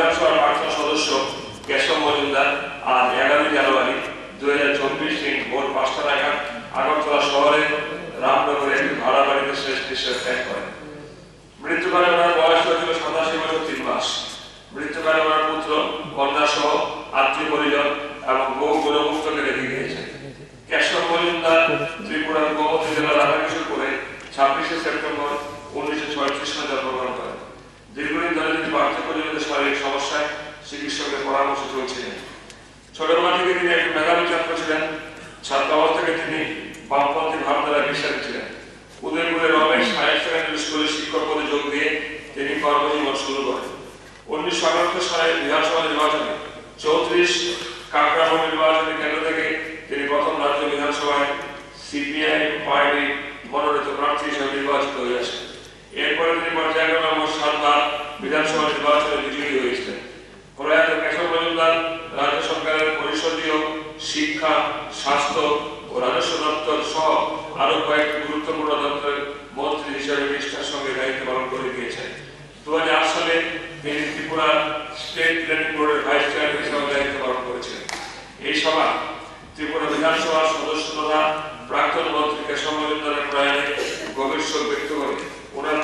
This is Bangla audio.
বিধানসভার প্রাক্তন সদস্য কেশব মজুমদার আজ এগারোই জানুয়ারি দু হাজার চব্বিশ দিন ভোর পাঁচটা নাগাদ আগরতলা শহরের রামনগরে একটি ভাড়া বাড়িতে শেষ নিঃশ্বাস ত্যাগ করেন। মৃত্যুকালে ওনার বয়স হয়েছিল সাতাশি বছর তিন মাস। মৃত্যুকালে ওনার পুত্র, কন্যা সহ আত্মীয় পরিজন এবং বহু গুণমুক্তকে রেখে গিয়েছেন। কেশব মজুমদার ত্রিপুরার গোমতী জেলা রাধাকিশোর করে ছাব্বিশে সেপ্টেম্বর চিকিৎসকের পরামর্শ চলছিলেন। ছোটবেলা থেকে তিনি একজন মেধাবী ছাত্র ছিলেন ছাত্রাবস্থা থেকে তিনি বামপন্থী ভাবধারা বিশ্বাসী ছিলেন। উদয়পুরের রমেশ হায়ার সেকেন্ডারি স্কুলের শিক্ষক পদে যোগ দিয়ে তিনি কর্মজীবন শুরু করেন। উনিশশো আটাত্তর সালে বিধানসভা নির্বাচনে চৌত্রিশ কাকরাম নির্বাচনী কেন্দ্র থেকে তিনি প্রথম রাজ্য বিধানসভায় সিপিআই পার্টি মনোনীত প্রার্থী হিসেবে নির্বাচিত হয়ে আসেন। এরপরে তিনি পর্যায়ক্রমে সাতবার বিধানসভা নির্বাচনে বিজয়ী হয়েছিলেন প্রয়াত কেশব মজুমদার রাজ্য সরকারের পরিষদীয় শিক্ষা, স্বাস্থ্য ও রাজস্ব দপ্তর সহ আরও কয়েকটি গুরুত্বপূর্ণ দপ্তরের মন্ত্রী হিসেবে নিষ্ঠার সঙ্গে দায়িত্ব পালন করে গিয়েছেন। দু সালে তিনি ত্রিপুরা স্টেট প্ল্যানিং বোর্ডের ভাইস চেয়ারম্যান হিসেবে দায়িত্ব পালন করেছিলেন। এই সভা ত্রিপুরা বিধানসভার সদস্য তথা প্রাক্তন মন্ত্রী কেশব মজুমদারের প্রয়াণে গভীর শোক ব্যক্ত করে। ওনার